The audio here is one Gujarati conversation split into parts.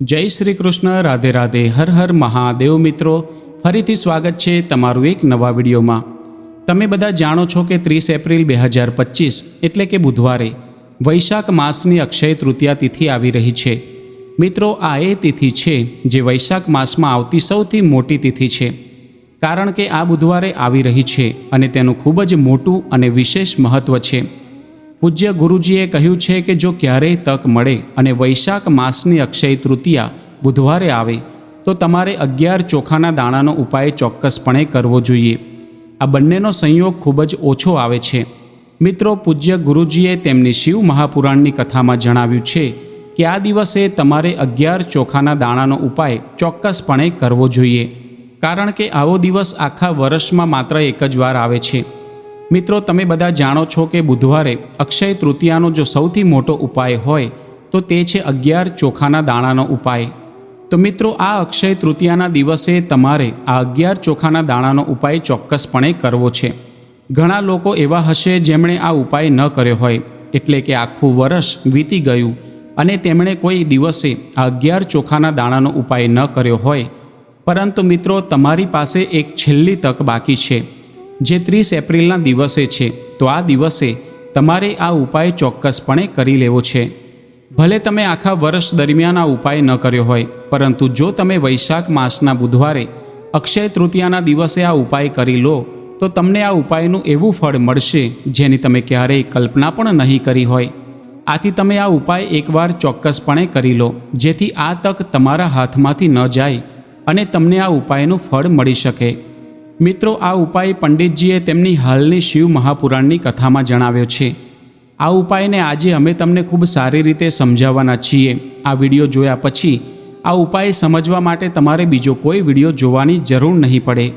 જય શ્રી કૃષ્ણ, રાધે રાધે, હર હર મહાદેવ મિત્રો. ફરીથી સ્વાગત છે તમારું એક નવા વિડીયોમાં. તમે બધા જાણો છો કે ત્રીસ એપ્રિલ બે હજાર પચીસ, એટલે કે બુધવારે, વૈશાખ માસની અક્ષય તૃતીયા તિથિ આવી રહી છે. મિત્રો, આ એ તિથિ છે જે વૈશાખ માસમાં આવતી સૌથી મોટી તિથિ છે. કારણ કે આ બુધવારે આવી રહી છે અને તેનું ખૂબ જ મોટું અને વિશેષ મહત્ત્વ છે. પૂજ્ય ગુરુજીએ કહ્યું છે કે જો ક્યારેય તક મળે અને વૈશાખ માસની અક્ષય તૃતીયા બુધવારે આવે, તો તમારે અગિયાર ચોખાના દાણાનો ઉપાય ચોક્કસપણે કરવો જોઈએ. આ બંનેનો સંયોગ ખૂબ જ ઓછો આવે છે. મિત્રો, પૂજ્ય ગુરુજીએ તેમની શિવ મહાપુરાણની કથામાં જણાવ્યું છે કે આ દિવસે તમારે અગિયાર ચોખાના દાણાનો ઉપાય ચોક્કસપણે કરવો જોઈએ. કારણ કે આવો દિવસ આખા વર્ષમાં માત્ર એક જ વાર આવે છે. મિત્રો, તમે બધા જાણો છો કે બુધવારે અક્ષય તૃતીયાનો જો સૌથી મોટો ઉપાય હોય, તો તે છે અગિયાર ચોખાના દાણાનો ઉપાય. તો મિત્રો, આ અક્ષય તૃતીયાના દિવસે તમારે આ અગિયાર ચોખાના દાણાનો ઉપાય ચોક્કસપણે કરવો છે. ઘણા લોકો એવા હશે જેમણે આ ઉપાય ન કર્યો હોય, એટલે કે આખું વર્ષ વીતી ગયું અને તેમણે કોઈ દિવસે આ અગિયાર ચોખાના દાણાનો ઉપાય ન કર્યો હોય. પરંતુ મિત્રો, તમારી પાસે એક છેલ્લી તક બાકી છે. જે ત્રીસ એપ્રિલના દિવસે છે, તો આ દિવસે તમારે આ ઉપાય ચોક્કસપણે કરી લેવો છે. ભલે તમે આખા વર્ષ દરમિયાન આ ઉપાય ન કર્યો હોય, પરંતુ જો તમે વૈશાખ માસના બુધવારે અક્ષય તૃતીયાના દિવસે આ ઉપાય કરી લો, તો તમને આ ઉપાયનું એવું ફળ મળશે, જેની તમે ક્યારેય કલ્પના પણ નહીં કરી હોય. આથી તમે આ ઉપાય એકવાર ચોક્કસપણે કરી લો, જેથી આ તક તમારા હાથમાંથી ન જાય અને તમને આ ઉપાયનું ફળ મળી શકે. મિત્રો, આ ઉપાય પંડિતજીએ તેમની હાલની શિવ મહાપુરાણની કથામાં જણાવ્યો છે. આ ઉપાયને આજે અમે તમને ખૂબ સારી રીતે સમજાવવાના છીએ. આ વીડિયો જોયા પછી, આ ઉપાય સમજવા માટે તમારે બીજો કોઈ વીડિયો જોવાની જરૂર નહીં પડે.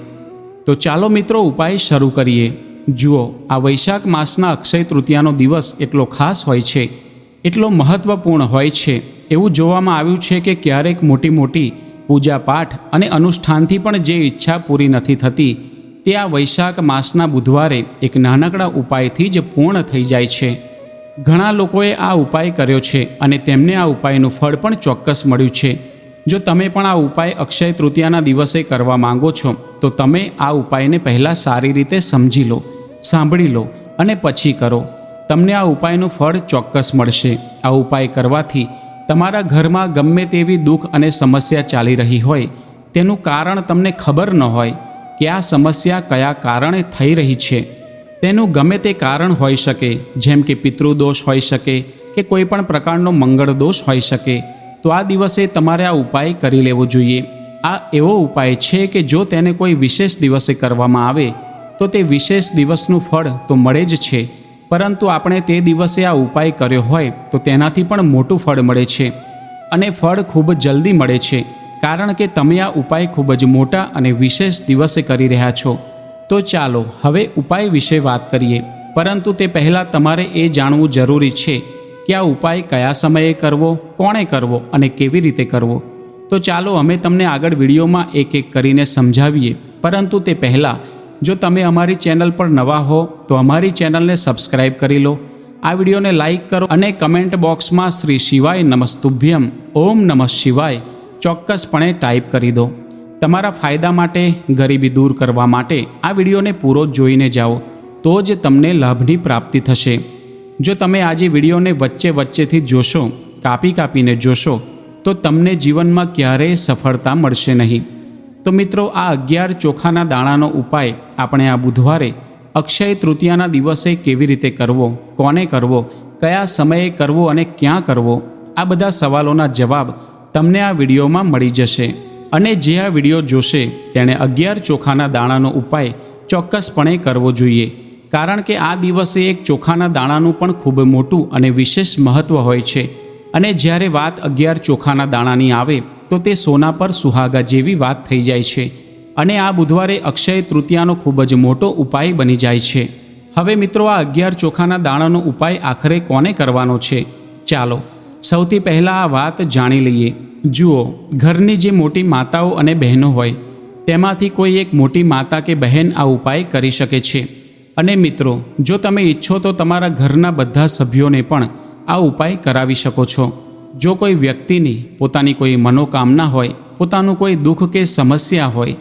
તો ચાલો મિત્રો, ઉપાય શરૂ કરીએ. જુઓ, આ વૈશાખ માસના અક્ષય તૃતીયાનો દિવસ એટલો ખાસ હોય છે. એટલો મહત્ત્વપૂર્ણ હોય છે. એવું જોવામાં આવ્યું છે કે ક્યારેક મોટી મોટી પૂજા પાઠ અને અનુષ્ઠાનથી પણ જે ઈચ્છા પૂરી નથી થતી, તે આ વૈશાખ માસના બુધવારે એક નાનકડા ઉપાયથી જ પૂર્ણ થઈ જાય છે. ઘણા લોકોએ આ ઉપાય કર્યો છે અને તેમને આ ઉપાયનું ફળ પણ ચોક્કસ મળ્યું છે. જો તમે પણ આ ઉપાય અક્ષય તૃતીયાના દિવસે કરવા માંગો છો, તો તમે આ ઉપાયને પહેલાં સારી રીતે સમજી લો, સાંભળી લો અને પછી કરો. તમને આ ઉપાયનું ફળ ચોક્કસ મળશે. આ ઉપાય કરવાથી તમારા ઘરમાં ગમે તેવી દુઃખ અને સમસ્યા ચાલી રહી હોય, તેનું કારણ તમને ખબર ન હોય કે આ સમસ્યા કયા કારણે થઈ રહી છે. તેનું ગમે તે કારણ હોઈ શકે, જેમ કે પિતૃદોષ હોઈ શકે કે કોઈ પણ પ્રકારનો મંગળ દોષ હોઈ શકે, તો આ દિવસે તમારે આ ઉપાય કરી લેવો જોઈએ. આ એવો ઉપાય છે કે જો તેને કોઈ વિશેષ દિવસે કરવામાં આવે, તો તે વિશેષ દિવસનું ફળ તો મળે જ છે પરંતુ આપણે તે દિવસે આ ઉપાય કર્યો હોય તો તેનાથી પણ મોટું ફળ મળે છે. અને ફળ ખૂબ જલ્દી મળે છે, કારણ કે તમે આ ઉપાય ખૂબ જ મોટા અને વિશેષ દિવસે કરી રહ્યા છો. તો ચાલો, હવે ઉપાય વિશે વાત કરીએ. પરંતુ તે પહેલાં તમારે એ જાણવું જરૂરી છે કે આ ઉપાય કયા સમયે કરવો, કોણે કરવો અને કેવી રીતે કરવો. તો ચાલો, અમે તમને આગળ વિડીયોમાં એક એક કરીને સમજાવીએ. પરંતુ તે પહેલાં જો તમે અમારી ચેનલ પર નવા હો, તો અમારી ચેનલને સબસ્ક્રાઇબ કરી લો. આ વિડીયોને લાઇક કરો અને કમેન્ટ બોક્સમાં શ્રી શિવાય નમસ્તુભ્યમ, ઓમ નમઃ શિવાય, ચોક્કસપણે ટાઈપ કરી દો. તમારા ફાયદા માટે, ગરીબી દૂર કરવા માટે આ વિડીયોને પૂરો જોઈને જાઓ, તો જ તમને લાભની પ્રાપ્તિ થશે. જો તમે આજે વિડીયોને વચ્ચે વચ્ચેથી જોશો, કાપી કાપીને જોશો, તો તમને જીવનમાં ક્યારેય સફળતા મળશે નહીં. તો મિત્રો, આ અગિયાર ચોખાના દાણાનો ઉપાય આપણે આ બુધવારે અક્ષય તૃતીયાના દિવસે કેવી રીતે કરવો, કોને કરવો, કયા સમયે કરવો અને ક્યાં કરવો, આ બધા સવાલોના જવાબ તમને આ વિડીયોમાં મળી જશે. અને જે આ વીડિયો જોશે, તેણે અગિયાર ચોખાના દાણાનો ઉપાય ચોક્કસપણે કરવો જોઈએ. કારણ કે આ દિવસે એક ચોખાના દાણાનું પણ ખૂબ મોટું અને વિશેષ મહત્ત્વ હોય છે. અને જ્યારે વાત અગિયાર ચોખાના દાણાની આવે તો તે સોના પર સુહાગા જેવી વાત થઈ જાય છે અને આ બુધવારે અક્ષય તૃતીયાનો ખૂબ જ મોટો ઉપાય બની જાય છે. હવે મિત્રો આ અગિયાર ચોખાના દાણાનો ઉપાય આખરે કોને કરવાનો છે? ચાલો, સૌથી પહેલાં આ વાત જાણી લઈએ. જુઓ, ઘરની જે મોટી માતાઓ અને બહેનો હોય, તેમાંથી કોઈ એક મોટી માતા કે બહેન આ ઉપાય કરી શકે છે. અને મિત્રો, જો તમે ઈચ્છો તો તમારા ઘરના બધા સભ્યોને પણ આ ઉપાય કરાવી શકો છો. જો કોઈ વ્યક્તિની પોતાની કોઈ મનોકામના હોય, પોતાનું કોઈ દુઃખ કે સમસ્યા હોય,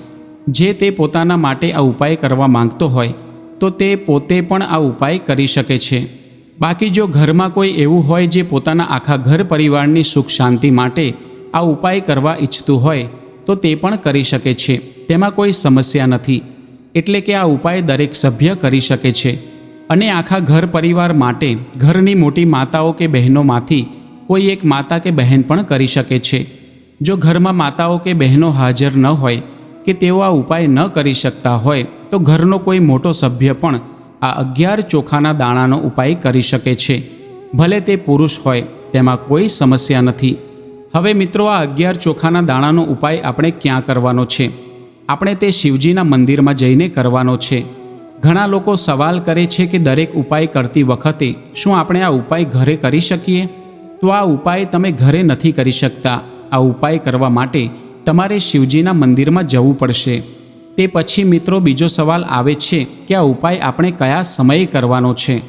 જે તે પોતાના માટે આ ઉપાય કરવા માંગતો હોય, તો તે પોતે પણ આ ઉપાય કરી શકે છે. બાકી જો ઘરમાં કોઈ એવું હોય જે પોતાના આખા ઘર પરિવારની સુખ શાંતિ માટે આ ઉપાય કરવા ઈચ્છતું હોય, તો તે પણ કરી શકે છે. તેમાં કોઈ સમસ્યા નથી. એટલે કે આ ઉપાય દરેક સભ્ય કરી શકે છે. અને આખા ઘર પરિવાર માટે ઘરની મોટી માતાઓ કે બહેનોમાંથી કોઈ એક માતા કે બહેન પણ કરી શકે છે. જો ઘરમાં માતાઓ કે બહેનો હાજર ન હોય કે તેઓ આ ઉપાય ન કરી શકતા હોય, તો ઘરનો કોઈ મોટો સભ્ય પણ આ અગિયાર ચોખાના દાણાનો ઉપાય કરી શકે છે. ભલે તે પુરુષ હોય, તેમાં કોઈ સમસ્યા નથી. હવે મિત્રો, આ અગિયાર ચોખાના દાણાનો ઉપાય આપણે ક્યાં કરવાનો છે? આપણે તે શિવજીના મંદિરમાં જઈને કરવાનો છે. ઘણા લોકો સવાલ કરે છે કે દરેક ઉપાય કરતી વખતે શું આપણે આ ઉપાય ઘરે કરી શકીએ? તો આ ઉપાય તમે ઘરે નથી કરી શકતા. આ ઉપાય કરવા માટે તમારે શિવજીના મંદિરમાં જવું પડશે. તે પછી, મિત્રો, બીજો સવાલ આવે છે કે આ ઉપાય આપણે કયા સમયે કરવાનો છે?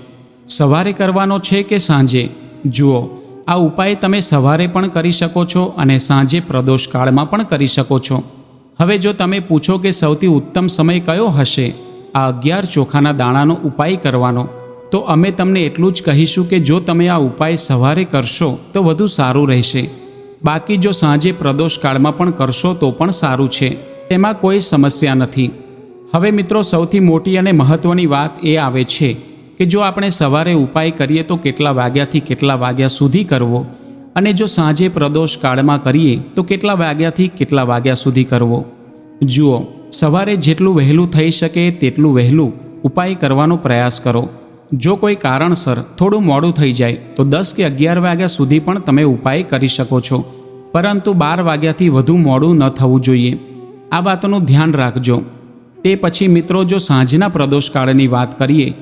સવારે કરવાનો છે કે સાંજે? જુઓ, આ ઉપાય તમે સવારે પણ કરી શકો છો અને સાંજે પ્રદોષકાળમાં પણ કરી શકો છો. હવે જો તમે પૂછો કે સૌથી ઉત્તમ સમય કયો હશે? આ અગિયાર ચોખાના દાણાનો ઉપાય કરવાનો. તો અમે તમને એટલું જ કહીશું કે જો તમે આ ઉપાય સવારે કરશો, તો વધુ સારું રહેશે. બાકી જો સાંજે પ્રદોષકાળમાં પણ કરશો, તો પણ સારું છે. તેમાં કોઈ સમસ્યા નથી. હવે મિત્રો, સૌથી મોટી અને મહત્ત્વની વાત એ આવે છે કે જો આપણે સવારે ઉપાય કરીએ, તો કેટલા વાગ્યાથી કેટલા વાગ્યા સુધી કરવો? અને જો સાંજે પ્રદોષ કાળમાં કરીએ, તો કેટલા વાગ્યાથી કેટલા વાગ્યા સુધી કરવો? જુઓ, સવારે જેટલું વહેલું થઈ શકે, તેટલું વહેલું ઉપાય કરવાનો પ્રયાસ કરો. જો કોઈ કારણસર થોડું મોડું થઈ જાય, તો દસ કે અગિયાર વાગ્યા સુધી પણ તમે ઉપાય કરી શકો છો. પરંતુ બાર વાગ્યાથી વધુ મોડું ન થવું જોઈએ. આ વાતનું ધ્યાન રાખજો. તે પછી મિત્રો, જો સાંજના પ્રદોષકાળની વાત કરીએ,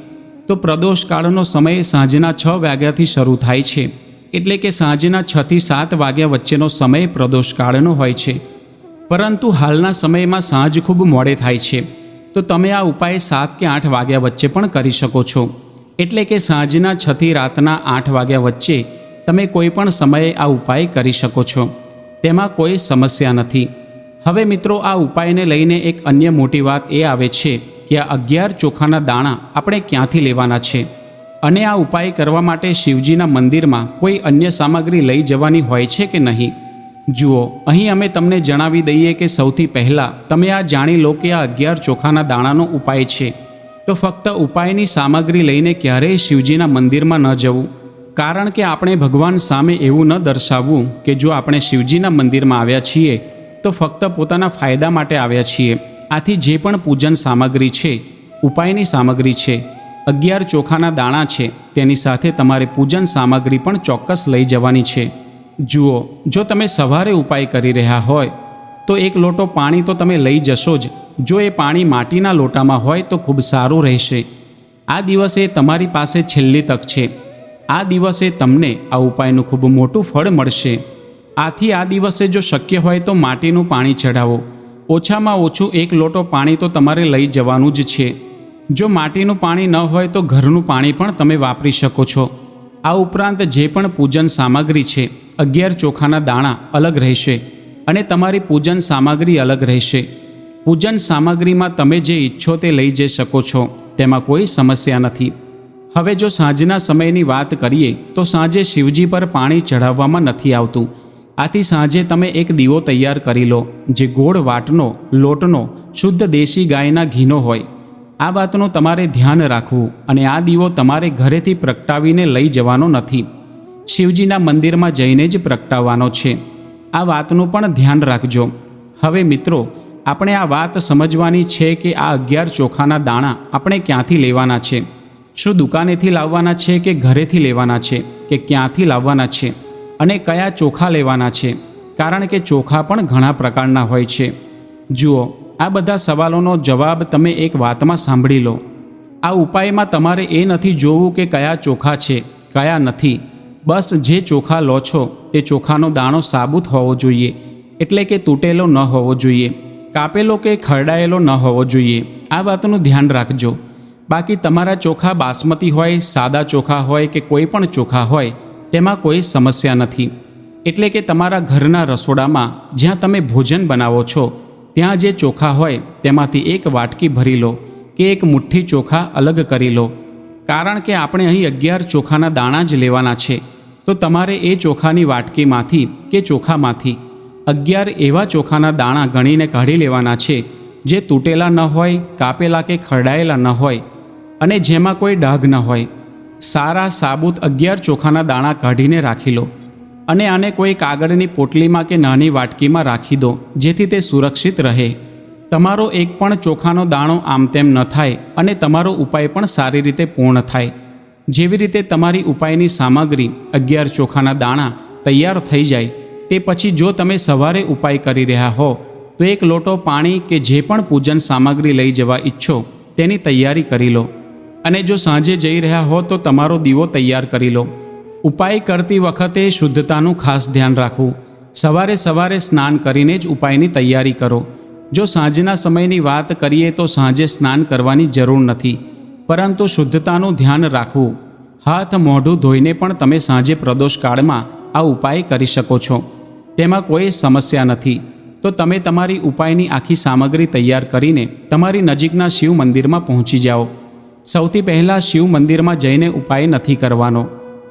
તો પ્રદોષકાળનો સમય સાંજના છ વાગ્યાથી શરૂ થાય છે. એટલે કે સાંજના છથી સાત વાગ્યા વચ્ચેનો સમય પ્રદોષકાળનો હોય છે. પરંતુ હાલના સમયમાં સાંજ ખૂબ મોડે થાય છે. તો તમે આ ઉપાય સાત કે આઠ વાગ્યા વચ્ચે પણ કરી શકો છો. એટલે કે સાંજના છથી રાતના આઠ વાગ્યા વચ્ચે તમે કોઈ પણ સમયે આ ઉપાય કરી શકો છો. તેમાં કોઈ સમસ્યા નથી. હવે મિત્રો, આ ઉપાયને લઈને એક અન્ય મોટી વાત એ આવે છે કે આ અગિયાર ચોખાના દાણા આપણે ક્યાંથી લેવાના છે? અને આ ઉપાય કરવા માટે શિવજીના મંદિરમાં કોઈ અન્ય સામગ્રી લઈ જવાની હોય છે કે નહીં? જુઓ, અહીં અમે તમને જણાવી દઈએ કે સૌથી પહેલાં તમે આ જાણી લો કે આ અગિયાર ચોખાના દાણાનો ઉપાય છે. તો ફક્ત ઉપાયની સામગ્રી લઈને ક્યારેય શિવજીના મંદિરમાં ન જવું. કારણ કે આપણે ભગવાન સામે એવું ન દર્શાવવું કે જો આપણે શિવજીના મંદિરમાં આવ્યા છીએ, તો ફક્ત પોતાના ફાયદા માટે આવ્યા છીએ. આથી જે પણ પૂજન સામગ્રી છે, ઉપાયની સામગ્રી છે, અગિયાર ચોખાના દાણા છે, તેની સાથે તમારે પૂજન સામગ્રી પણ ચોક્કસ લઈ જવાની છે. જુઓ, જો તમે સવારે ઉપાય કરી રહ્યા હોય, તો એક લોટો પાણી તો તમે લઈ જશો જ. જો એ પાણી માટીના લોટામાં હોય તો ખૂબ સારું રહેશે. આ દિવસે તમારી પાસે છેલ્લી તક છે. આ દિવસે તમને આ ઉપાયનું ખૂબ મોટું ફળ મળશે. આથી આ દિવસે જો શક્ય હોય તો માટીનું પાણી ચઢાવો. ઓછામાં ઓછું એક લોટો પાણી તો તમારે લઈ જવાનું જ છે. જો માટીનું પાણી ન હોય તો ઘરનું પાણી પણ તમે વાપરી શકો છો. આ ઉપરાંત જે પણ પૂજન સામગ્રી છે, અગિયાર ચોખાના દાણા અલગ રહેશે અને તમારી પૂજન સામગ્રી અલગ રહેશે. પૂજન સામગ્રીમાં તમે જે ઈચ્છો તે લઈ જઈ શકો છો, તેમાં કોઈ સમસ્યા નથી. હવે જો સાંજના સમયની વાત કરીએ, તો સાંજે શિવજી પર પાણી ચઢાવવામાં નથી આવતું. આથી સાંજે તમે એક દીવો તૈયાર કરી લો, જે ગોળ વાટનો, લોટનો, શુદ્ધ દેશી ગાયના ઘીનો હોય. આ વાતનું તમારે ધ્યાન રાખવું અને આ દીવો તમારે ઘરેથી પ્રગટાવીને લઈ જવાનો નથી. શિવજીના મંદિરમાં જઈને જ પ્રગટાવવાનો છે. આ વાતનું પણ ધ્યાન રાખજો. હવે મિત્રો આપણે આ વાત સમજવાની છે કે આ અગિયાર ચોખાના દાણા આપણે ક્યાંથી લેવાના છે? શું દુકાનેથી લાવવાના છે કે ઘરેથી લેવાના છે? કે ક્યાંથી લાવવાના છે? અને કયા ચોખા લેવાના છે? કારણ કે ચોખા પણ ઘણા પ્રકારના હોય છે. જુઓ, આ બધા સવાલોનો જવાબ તમે એક વાતમાં સાંભળી લો. આ ઉપાયમાં તમારે એ નથી જોવું કે કયા ચોખા છે, કયા નથી. બસ જે ચોખા લો છો, તે ચોખાનો દાણો સાબુત હોવો જોઈએ. એટલે કે તૂટેલો ન હોવો જોઈએ. કાપેલો કે ખરડાયેલો ન હોવો જોઈએ. આ વાતનું ધ્યાન રાખજો. બાકી તમારા ચોખા બાસમતી હોય, સાદા ચોખા હોય કે કોઈ પણ ચોખા હોય, તેમાં કોઈ સમસ્યા નથી. એટલે કે તમારા ઘરના રસોડામાં જ્યાં તમે ભોજન બનાવો છો, ત્યાં જે ચોખા હોય, તેમાંથી એક વાટકી ભરી લો કે એક મુઠ્ઠી ચોખા અલગ કરી લો. કારણ કે આપણે અહીં અગિયાર ચોખાના દાણા જ લેવાના છે. તો તમારે એ ચોખાની વાટકીમાંથી કે ચોખામાંથી અગિયાર એવા ચોખાના દાણા ગણીને કાઢી લેવાના છે, જે તૂટેલા ન હોય, કાપેલા કે ખરડાયેલા ન હોય અને જેમાં કોઈ ડાઘ ન હોય. સારા સાબુત અગિયાર ચોખાના દાણા કાઢીને રાખી લો અને આને કોઈ કાગળની પોટલીમાં કે નાની વાટકીમાં રાખી દો, જેથી તે સુરક્ષિત રહે. તમારો એક પણ ચોખાનો દાણો આમ તેમ ન થાય અને તમારો ઉપાય પણ સારી રીતે પૂર્ણ થાય. જેવી રીતે તમારી ઉપાયની સામગ્રી અગિયાર ચોખાના દાણા તૈયાર થઈ જાય તે પછી જો તમે સવારે ઉપાય કરી રહ્યા હો, તો એક લોટો પાણી કે જે પણ પૂજન સામગ્રી લઈ જવા ઈચ્છો, તેની તૈયારી કરી લો. અને જો સાંજે જઈ રહ્યા હો, તો તમારો દીવો તૈયાર કરી લો. ઉપાય કરતી વખતે શુદ્ધતાનું ખાસ ધ્યાન રાખવું. સવારે સવારે સ્નાન કરીને જ ઉપાયની તૈયારી કરો. જો સાંજના સમયની વાત કરીએ, તો સાંજે સ્નાન કરવાની જરૂર નથી. પરંતુ શુદ્ધતાનું ધ્યાન રાખવું. હાથ મોઢું ધોઈને પણ તમે સાંજે પ્રદોષ કાળમાં આ ઉપાય કરી શકો છો. તેમાં કોઈ સમસ્યા નથી. તો તમે તમારી ઉપાયની આખી સામગ્રી તૈયાર કરીને તમારી નજીકના શિવ મંદિરમાં પહોંચી જાઓ. સૌથી પહેલાં શિવ મંદિરમાં જઈને ઉપાય નથી કરવાનો.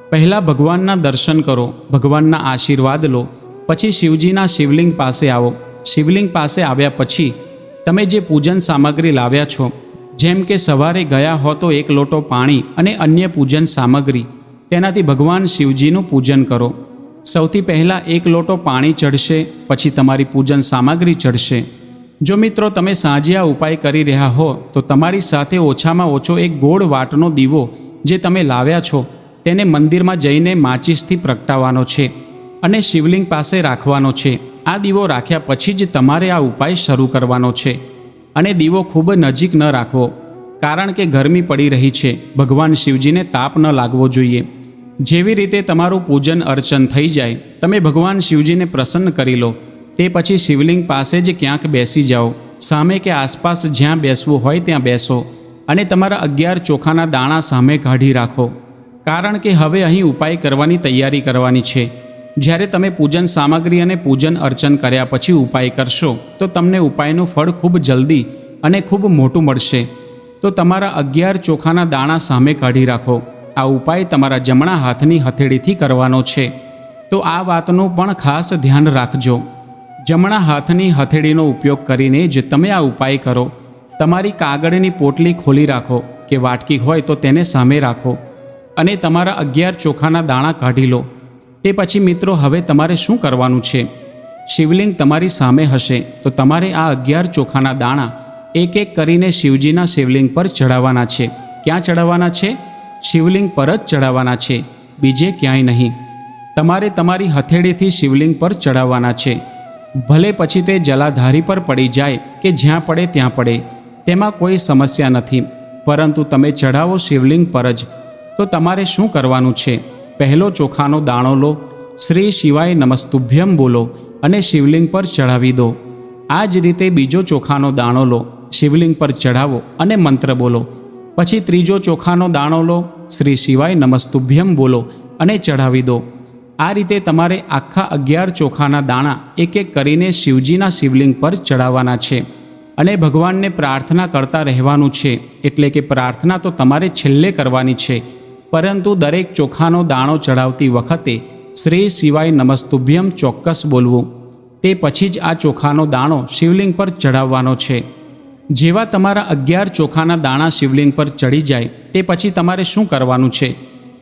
પહેલાં ભગવાનના દર્શન કરો, ભગવાનના આશીર્વાદ લો, પછી શિવજીના શિવલિંગ પાસે આવો. શિવલિંગ પાસે આવ્યા પછી તમે જે પૂજન સામગ્રી લાવ્યા છો, જેમ કે સવારે ગયા હો તો એક લોટો પાણી અને અન્ય પૂજન સામગ્રી, તેનાથી ભગવાન શિવજીનું પૂજન કરો. સૌથી પહેલાં એક લોટો પાણી ચડશે, પછી તમારી પૂજન સામગ્રી ચઢશે જો મિત્રો તમે સાંજે આ ઉપાય કરી રહ્યા હો, તો તમારી સાથે ઓછામાં ઓછો એક ગોળ વાટનો દીવો જે તમે લાવ્યા છો, તેને મંદિરમાં જઈને માચિસથી પ્રગટાવવાનો છે અને શિવલિંગ પાસે રાખવાનો છે. આ દીવો રાખ્યા પછી જ તમારે આ ઉપાય શરૂ કરવાનો છે અને દીવો ખૂબ નજીક ન રાખવો, કારણ કે ગરમી પડી રહી છે. ભગવાન શિવજીને તાપ ન લાગવો જોઈએ. જેવી રીતે તમારું પૂજન અર્ચન થઈ જાય, તમે ભગવાન શિવજીને પ્રસન્ન કરી લો, તે પછી શિવલિંગ પાસે જ ક્યાંક બેસી જાઓ. સામે કે આસપાસ જ્યાં બેસવું હોય ત્યાં બેસો અને તમારા અગિયાર ચોખાના દાણા સામે કાઢી રાખો. કારણ કે હવે અહીં ઉપાય કરવાની તૈયારી કરવાની છે. જ્યારે તમે પૂજન સામગ્રી અને પૂજન અર્ચન કર્યા પછી ઉપાય કરશો, તો તમને ઉપાયનું ફળ ખૂબ જલ્દી અને ખૂબ મોટું મળશે. તો તમારા અગિયાર ચોખાના દાણા સામે કાઢી રાખો. આ ઉપાય તમારા જમણા હાથની હથેળીથી કરવાનો છે. તો આ વાતનું પણ ખાસ ધ્યાન રાખજો. જમણા હાથની હથેળીનો ઉપયોગ કરીને જ તમે આ ઉપાય કરો. તમારી કાગળની પોટલી ખોલી રાખો કે વાટકી હોય તો તેને સામે રાખો. અને તમારા અગિયાર ચોખાના દાણા કાઢી લો. તે પછી મિત્રો, હવે તમારે શું કરવાનું છે? શિવલિંગ તમારી સામે હશે, તો તમારે આ અગિયાર ચોખાના દાણા એક એક કરીને શિવજીના શિવલિંગ પર ચડાવવાના છે. ક્યાં ચડાવવાના છે? શિવલિંગ પર જ ચડાવવાના છે. બીજે ક્યાંય નહીં. તમારે તમારી હથેળીથી શિવલિંગ પર ચડાવવાના છે. ભલે પછી તે જલાધારી પર પડી જાય કે જ્યાં પડે ત્યાં પડે, તેમાં કોઈ સમસ્યા નથી. પરંતુ તમે ચઢાવો શિવલિંગ પર જ. તો તમારે શું કરવાનું છે? પહેલો ચોખાનો દાણો લો. શ્રી શિવાય નમસ્તુભ્યમ બોલો અને શિવલિંગ પર ચઢાવી દો. આ જ રીતે બીજો ચોખાનો દાણો લો. શિવલિંગ પર ચઢાવો અને મંત્ર બોલો. પછી ત્રીજો ચોખાનો દાણો લો. શ્રી શિવાય નમસ્તુભ્યમ બોલો અને ચઢાવી દો. આ રીતે તમારે આખા અગિયાર ચોખાના દાણા એક એક કરીને શિવજીના શિવલિંગ પર ચડાવવાના છે અને ભગવાનને પ્રાર્થના કરતા રહેવાનું છે. એટલે કે પ્રાર્થના તો તમારે છેલ્લે કરવાની છે. પરંતુ દરેક ચોખાનો દાણો ચઢાવતી વખતે શ્રી શિવાય નમસ્તુભ્યમ ચોક્કસ બોલવું. તે પછી જ આ ચોખાનો દાણો શિવલિંગ પર ચઢાવવાનો છે. જેવા તમારા અગિયાર ચોખાના દાણા શિવલિંગ પર ચડી જાય, તે પછી તમારે શું કરવાનું છે?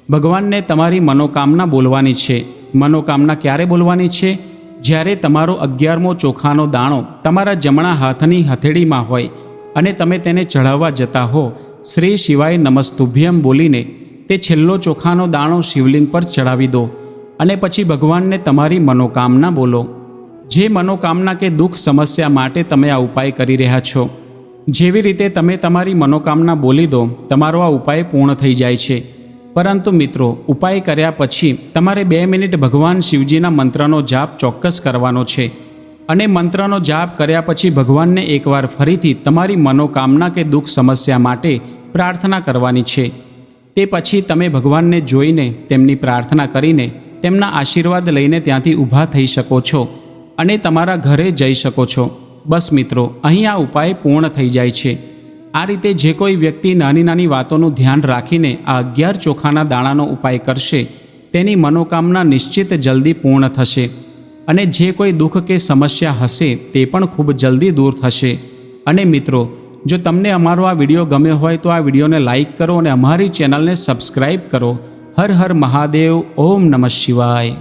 ભગવાનને તમારી મનોકામના બોલવાની છે. મનોકામના ક્યારે બોલવાની છે? જ્યારે તમારો અગિયારમો ચોખાનો દાણો તમારા જમણા હાથની હથેળીમાં હોય અને તમે તેને ચઢાવવા જતા હો, શ્રી શિવાય નમસ્તુભ્યમ બોલીને તે છેલ્લો ચોખાનો દાણો શિવલિંગ પર ચડાવી દો અને પછી ભગવાનને તમારી મનોકામના બોલો. જે મનોકામના કે દુઃખ સમસ્યા માટે તમે આ ઉપાય કરી રહ્યા છો જેવી રીતે તમે તમારી મનોકામના બોલી દો, તમારો આ ઉપાય પૂર્ણ થઈ જાય છે. પરંતુ મિત્રો, ઉપાય કર્યા પછી તમારે બે મિનિટ ભગવાન શિવજીના મંત્રનો જાપ ચોક્કસ કરવાનો છે. અને મંત્રનો જાપ કર્યા પછી ભગવાનને એકવાર ફરીથી તમારી મનોકામના કે દુઃખ સમસ્યા માટે પ્રાર્થના કરવાની છે. તે પછી તમે ભગવાનને જોઈને, તેમની પ્રાર્થના કરીને, તેમના આશીર્વાદ લઈને ત્યાંથી ઊભા થઈ શકો છો અને તમારા ઘરે જઈ શકો છો. બસ મિત્રો, અહીં આ ઉપાય પૂર્ણ થઈ જાય છે. આ રીતે જે કોઈ વ્યક્તિ નાની નાની વાતોનું ધ્યાન રાખીને આ અગિયાર ચોખાના દાણાનો ઉપાય કરશે, તેની મનોકામના નિશ્ચિત જલ્દી પૂર્ણ થશે. અને જે કોઈ દુઃખ કે સમસ્યા હશે, તે પણ ખૂબ જલ્દી દૂર થશે. અને મિત્રો, જો તમને અમારો આ વીડિયો ગમ્યો હોય તો આ વિડીયોને લાઇક કરો અને અમારી ચેનલને સબસ્ક્રાઈબ કરો. હર હર મહાદેવ, ઓમ નમઃ શિવાય.